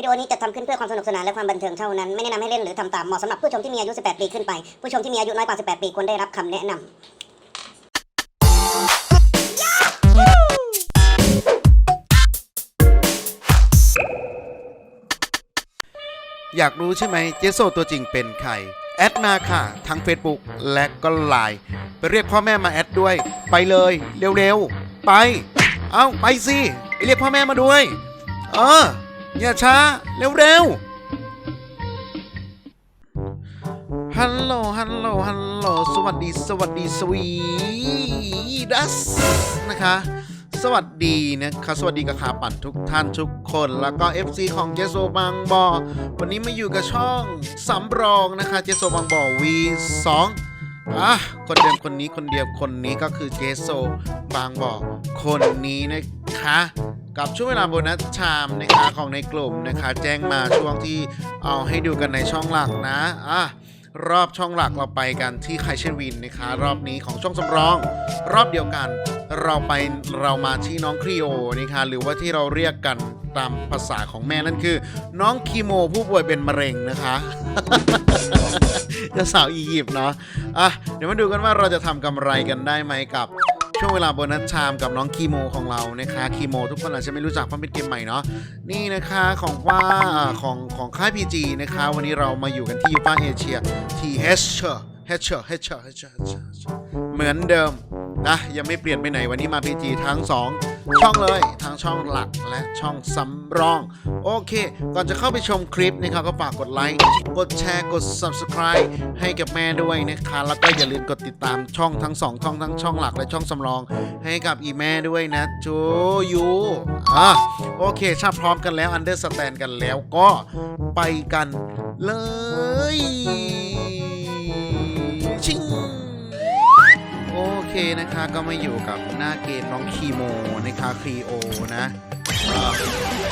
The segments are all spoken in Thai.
วิดีโอนี้จะทำขึ้นเพื่อความสนุกสนานและความบันเทิงเท่านั้น ไม่แนะนำให้เล่นหรือทำตาม เหมาะสำหรับผู้ชมที่มีอายุ 18 ปีขึ้นไป ผู้ชมที่มีอายุน้อยกว่า 18 ปีควรได้รับคำแนะนำอยากรู้ใช่ไหมเจโซตัวจริงเป็นใคร แอดมาค่ะ ทั้ง Facebook และก็ไลน์ไปเรียกพ่อแม่มาแอดด้วย ไปเลยเร็วๆ ไป เอาไปสิ ไปเรียกพ่อแม่มาด้วย เออ อย่าช้า เร็วๆ ฮัลโหล ฮัลโหล ฮัลโหล สวัสดี สวัสดี สวีดัส นะคะ สวัสดีนะคะสวัสดีกับขาปั่นทุกท่านทุกคน แล้วก็ FC ของเจโซบางบอ วันนี้มาอยู่กับช่องสำรองนะคะ เจโซบางบอ V2 อะคนเดิมคนนี้คนเดียวคนนี้ก็คือเจโซบางบอคนนี้นะคะ กับช่วงเวลาโบนัสชามนะคะของในกลุ่มนะคะ แจ้งมาช่วงที่เอาให้ดูกันในช่องหลักนะอะรอบช่องหลักเราไปกันที่ไคเชนวินนะคะ รอบนี้ของช่องสำรอง รอบเดียวกัน เราไปเรามาที่น้องครีโอนะคะหรือว่าที่เราเรียกกันตามภาษาของแม่นั่นคือ น้องคีโมผู้ป่วยเป็นมะเร็งนะคะจะสาวอียิปต์เนาะอะเดี๋ยวมาดูกันว่าเราจะทำกำไรกันได้ไหมกับ ช่วงเวลาโบนัสชามกับน้องคีโมของเรานะคะคีโมทุกคนอาจจะไม่รู้จักเพราะเป็นเกมใหม่เนาะนี่นะคะของว่าของของค่าย PG นะคะ วันนี้เรามาอยู่กันที่ยูฟ่าเอเชียที่เฮเชอร์เฮเชอร์เฮเชอร์เฮเชอร์เหมือนเดิมนะยังไม่เปลี่ยนไปไหนวันนี้มา PG ทั้ง 2 ช่องเลยทั้งช่องหลักและช่องสำรอง โอเค ก่อนจะเข้าไปชมคลิปนะครับก็ฝากกดไลค์กดแชร์กด Subscribe ให้กับแม่ด้วยนะคะแล้วก็อย่าลืมกดติดตามช่องทั้ง2ช่องทั้งช่องหลักและช่องสำรอง ให้กับอีแม่ด้วยนะจูยูอะโอเคถ้าพร้อมกันแล้ว understand กันแล้วก็ไปกันเลย เคนะคะก็มาอยู่กับหน้าเกมน้องคีโมนะคะครีโอนะ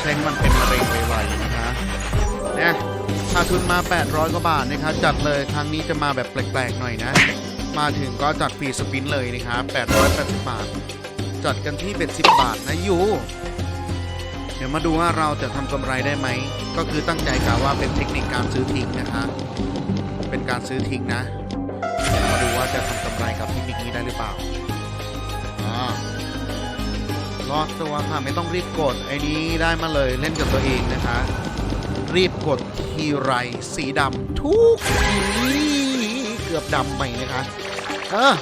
เซ็งมันเป็นมะเร็งไวๆนะคะเนี่ยค่าทุนมา 800 กว่าบาทนะคะจัดเลยครั้งนี้จะมาแบบแปลกๆหน่อยนะ มาถึงก็จัดฟรีสปินเลยนะคะ880 บาท จัดกันที่เป็น10บาทนะยูเดี๋ยวมาดูว่าเราจะทำกำไรได้ไหม ก็คือตั้งใจกะว่าเป็นเทคนิคการซื้อทิ้งนะคะ เป็นการซื้อทิ้งนะ มาดูว่าจะทำ กับเทคนิคนี้ได้หรือเปล่าอ่ารอดตัวค่ะไม่ต้องรีบกดไอ้นี้ได้มาเลยเล่นกับตัวเองนะคะ รีบกดทีไรสีดำทุกทีเกือบดำไปนะคะเออ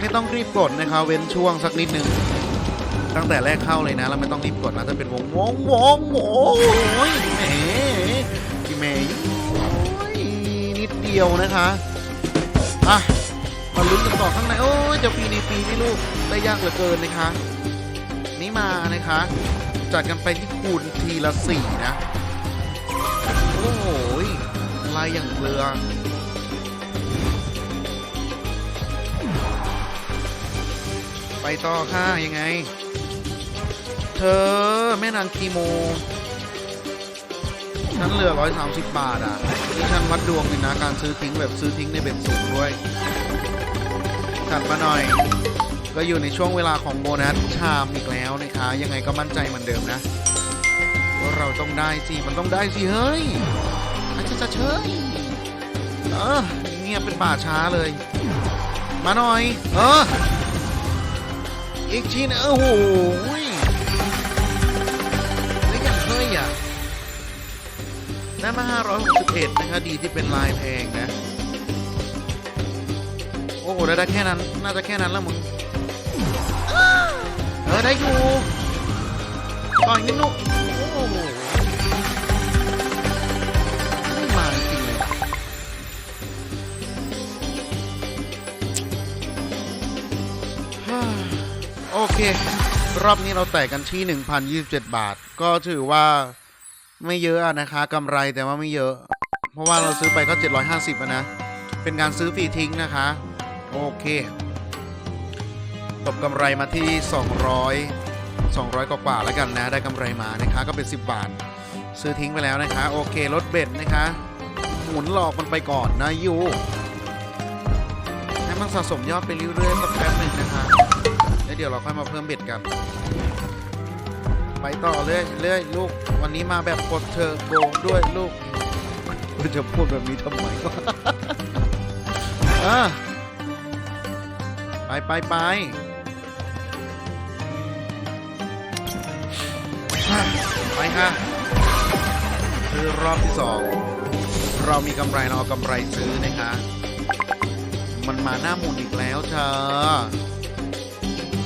ไม่ต้องรีบกดนะคะเว้นช่วงสักนิดนึงตั้งแต่แรกเข้าเลยนะ เราไม่ต้องรีบกดนะถ้าเป็นวงวงวงโอ้ยแหมพี่แม่โอ้ยนิดเดียวนะคะอะ มาลุ้นกันต่อข้างใน โอ้ยจะปีนี้ปีนี่ลูกได้ยากเหลือเกินนะคะ นี่มานะคะ จัดกันไปที่คูณทีละสี่นะ โอ้โหยลายอย่างเรือไปต่อค่ะยังไง เธอแม่นางคีโมฉันเหลือ 130 บาทอะนี่ฉันวัดดวงเลยนะ การซื้อทิ้งแบบซื้อทิ้งในเบ็ดสูงด้วย จัดมาหน่อย ก็อยู่ในช่วงเวลาของโบนัสชามอีกแล้วนะคะ ยังไงก็มั่นใจเหมือนเดิมนะว่าเราต้องได้สิมันต้องได้สิเฮ้ยอาจจะเชยเออเงียบเป็นป่าช้าเลย มาหน่อย เอออีกทีนะโอ้โหยแล้วยังเคยอะได้มา561นะคะดีที่เป็นลายแพงนะ โอ้โหได้ได้แค่นั้น น่าจะแค่นั้นแล้วมึง เออได้อยู่ต่อยนิดนุกโอ้โหไม่มาจริงเลยโอเค รอบนี้เราแตกกันที่ 1,027 บาท ก็ถือว่าไม่เยอะนะคะกำไรแต่ว่าไม่เยอะ เพราะว่าเราซื้อไปก็ 750อะนะเป็นการซื้อฟรีทิ้งนะคะ โอเคตบกำไรมาที่ 200 200 กว่าๆแล้วกันนะ ได้กำไรมานะคะ ก็เป็น 10 บาท ซื้อทิ้งไปแล้วนะคะ โอเคลดเบ็ดนะคะ หมุนหลอกมันไปก่อนนะยูให้มันสะสมยอดไปเรื่อยๆสักแป๊บหนึ่งนะคะแล้วเดี๋ยวเราค่อยมาเพิ่มเบ็ดกัน ไปต่อเรื่อยเรื่อยลูก วันนี้มาแบบกดเธอโบด้วยลูกจะพูดแบบนี้ทำไมวะอะ ไปไปไปไปค่ะ คือรอบที่สองเรามีกำไรเราเอากำไรซื้อนะคะ มันมาหน้าหมุนอีกแล้วเธอ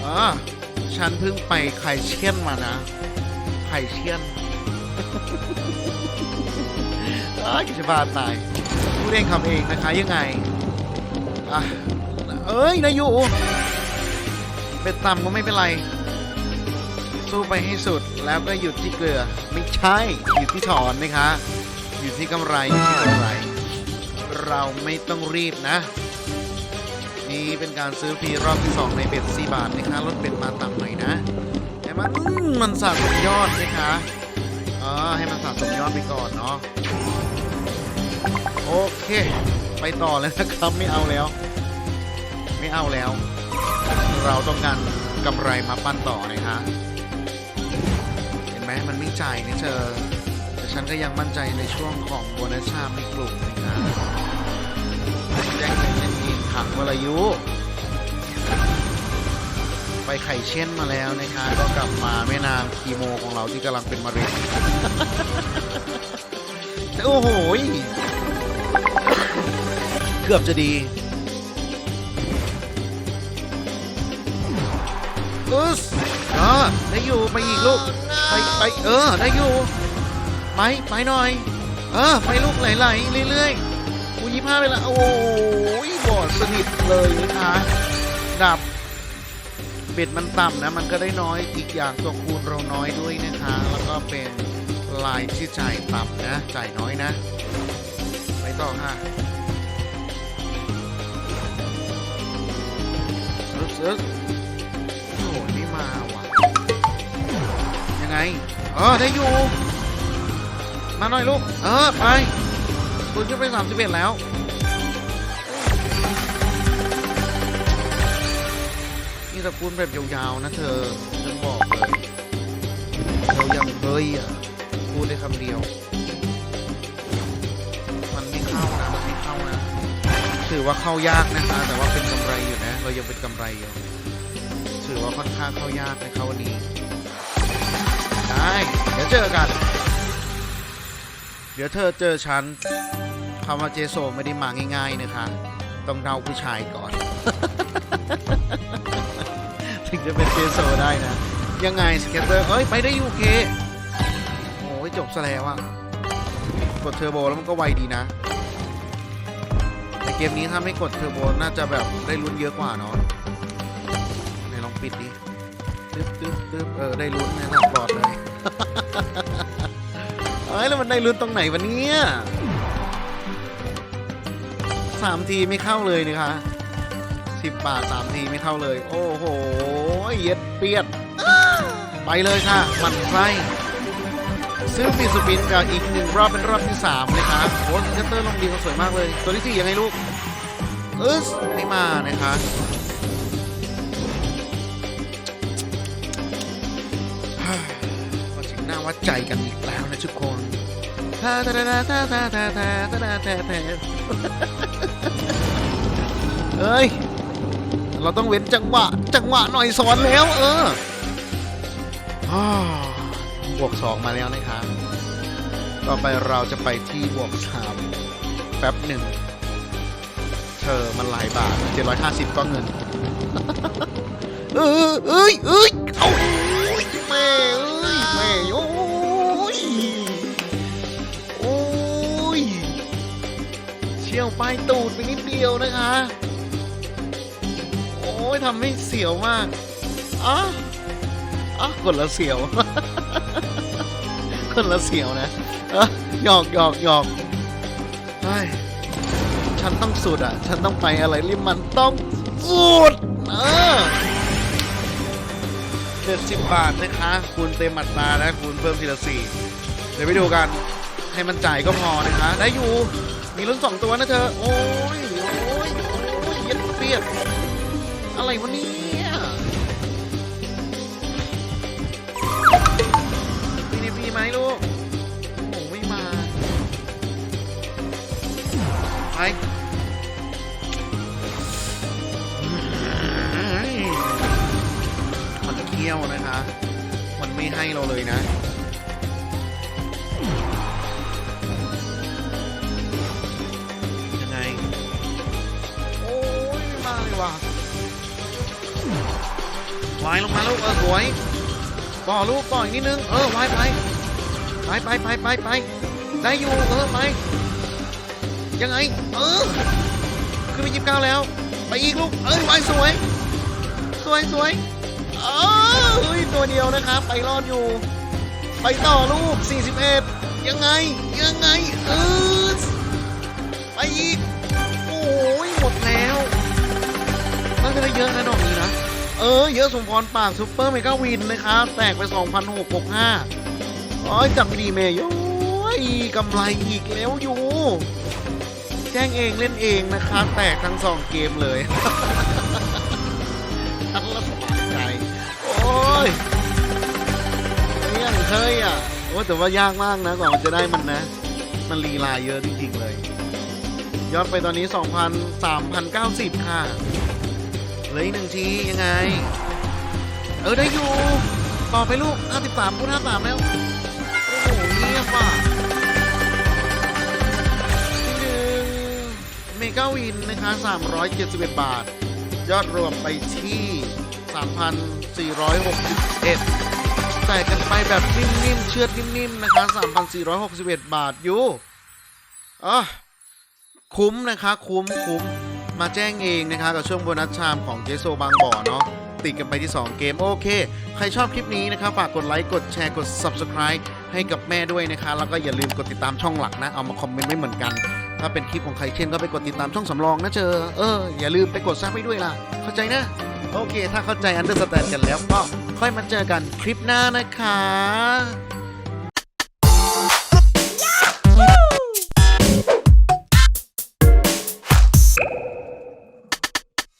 อะฉันเพิ่งไปไข่เชี่ยนมานะไข่เชี่ยนอ้ากิจบาตายพูดเองทำเองนะคะยังไง อะ เอ้ยนายอยู่ เป็นต่ำก็ไม่เป็นไร สู้ไปให้สุดแล้วก็หยุดที่เกลือ ไม่ใช่หยุดที่ถอนนะคะ อยู่ที่กำไรอยู่ที่กำไร เราไม่ต้องรีบนะ นี่เป็นการซื้อฟรีรอบที่ 2 ในเบ็ด4บาทนะคะลดเบ็ดมาต่ำหน่อยนะให้มันมมันสะสมยอดนะคะอ๋อให้มันสะสมยอดไปก่อนเนาะโอเค ไปต่อเลยนะครับไม่เอาแล้ว ไม่เอาแล้ว เราต้องการกำไรมาปั้นต่อนะคะเห็นไหมมันไม่จ่ายนี่เธอแต่ฉันก็ยังมั่นใจในช่วงของโบนัสชามในกลุ่มนะคะแจ้งเงินเล่นเองถังวรายุไปไข่เช่นมาแล้วนะคะก็กลับมาแม่นางคีโมของเราที่กำลังเป็นมะเร็งโอ้โหยเกือบจะดี อึสเออได้อยู่ไปอีกลูกไปไปเออได้อยู่ไปไปหน่อย เออไปลูกไหลๆเรื่อยๆอูยี่ห้าไปละโอ้ยบอดสนิทเลยนะคะดับเบ็ดมันต่ำนะมันก็ได้น้อยอีกอย่างตัวคูณเราน้อยด้วยนะคะ แล้วก็เป็นลายที่จ่ายต่ำนะจ่ายน้อยนะไปต่อค่ะซึกซึกโอ้ งไงเออได้อยู่ มาหน่อยลูก เออ ไปคุณขึ้นไปสามสิบเอ็ดแล้ว นี่ตระกูลแบบยาวๆนะเธอฉันบอกเลยเรายังเฮ้ยอะพูดได้คำเดียว มันไม่เข้านะ มันไม่เข้านะ ถือว่าเข้ายากนะคะ แต่ว่าเป็นกำไรอยู่นะ เรายังเป็นกำไรอยู่ ถือว่าค่อนข้างเข้ายากในเขาวันนี้ ได้ เดี๋ยวเจอกัน เดี๋ยวเธอเจอฉันคำว่าเจโซไม่ได้มาง่ายๆนะคะ ต้องเดาผู้ชายก่อน ถึงจะเป็นเจโซได้นะ ยังไงสเก็ตเตอร์เอ้ย ไปได้ยูเคโอ้ยจบซะแล้วอะกดเทอร์โบแล้วมันก็ไวดีนะ แต่เกมนี้ถ้าไม่กดเทอร์โบน่าจะแบบได้ลุ้นเยอะกว่าเนาะไหนลองปิดดิ ตึ๊บตึ๊บตึ๊บเออได้ลุ้นนะปลอดเลยเอ้ยแล้วมันได้ลุ้นตรงไหนวะเนี่ยสามทีไม่เข้าเลยนะคะสิบบาทสามทีไม่เข้าเลย โอ้โหเย็ดเปียด ไปเลยค่ะ มันไส้ซื้อฟีสปินกับอีกหนึ่งรอบเป็นรอบที่สามเลยค่ะโอ้สเกตเตอร์ลงดีเขาสวยมากเลย ตัวที่สี่ยังไงลูกเออไม่มานะคะ ใจกันอีกแล้วนะทุกคนทาทาทาทาทาทาทาทาทาทาทาเอ้ย เราต้องเว้นจังหวะ จังหวะหน่อยสอนแล้ว เอออ้าบวกสองมาแล้วนะครับ ต่อไปเราจะไปที่บวกสามแป๊บหนึ่ง เธอมันหลายบาท750ก็เงิน เออเอ้ยเอ้ย เอาแม่เอ้ยแม่ ดียวปลายตูดไปนิดเดียวนะคะ โอ้ยทำให้เสียวมากอะอะกดละเสียวกดละเสียวนะอ้อหยอกหยอกหยอกเฮ้ยฉันต้องสุดอะ ฉันต้องไปอะไรที่มันต้องสุดเออเจ็ดสิบบาทนะคะคูณเต็มอัตรานะคูณเพิ่มทีละสี่เดี๋ยวไปดูกันให้มันจ่ายก็พอนะคะ ได้อยู่ มีลุ้นสองตัวนะเธอ โอ้ย โอ้ย โอ้ยเย็ดเปียดอะไรวะเนี่ยมีในพีไหมลูก โอ้โหไม่มา ไปมันเคี้ยวนะคะ มันไม่ให้เราเลยนะ ไม่าเลยว่ะวายลงมาลูกเออสวยต่อลูกต่ออีกนิดนึง เออวายไปไปไปไปไปไปได้อยู่เออไปยังไง เออขึ้นไปยิบเก้าแล้ว ไปอีกลูกเอ้ยวายสวย สวยสวยเออเฮ้ยตัวเดียวนะครับ ไปรอดอยู่ ไปต่อลูก41ยังไงยังไงเออไปอีก เยอะนะดอกนี้นะ เออ เยอะสมพรปากซูเปอร์เมกาวินนะครับแตกไป 2,665อ๋อจับไม่ดีเมย์ย้ยกำไรอีกแล้วอยู่ แจ้งเองเล่นเองนะครับแตกทั้งสองเกมเลยทั้งละสบายใจ โอ้ยเนี่ยเคยอะ โอ้แต่ว่ายากมากนะกว่ามันจะได้มันนะ มันลีลาเยอะจริงๆเลยยอดไปตอนนี้ 2,000 3,090 ค่ะ เหลืออีกหนึ่งทียังไง เออได้อยู่ต่อไปลูก53พูด53แล้ว โอ้โหเยี่ยมว่ะที่หนึ่งเมกาวินนะคะ371 บาท ยอดรวมไปที่ 3,461แต่กันไปแบบนิ่มๆ เชือดนิ่มๆ นะคะ 3,461 บาทอยู่อะคุ้มนะคะ คุ้มคุ้ม มาแจ้งเองนะคะกับช่วงโบนัสชามของเจโซบางบ่อเนาะติดกันไปที่ 2 เกมโอเค ใครชอบคลิปนี้นะคะฝากกดไลค์ กดแชร์ กด Subscribe ให้กับแม่ด้วยนะคะแล้วก็อย่าลืมกดติดตามช่องหลักนะ เอามาคอมเมนต์ไว้เหมือนกัน ถ้าเป็นคลิปของใครเช่นก็ไปกดติดตามช่องสำรองนะเจอ เออ อย่าลืมไปกดซับให้ด้วยล่ะ เข้าใจนะ โอเค ถ้าเข้าใจอันเดอร์สแตนกันแล้วก็ค่อยมาเจอกันคลิปหน้านะคะ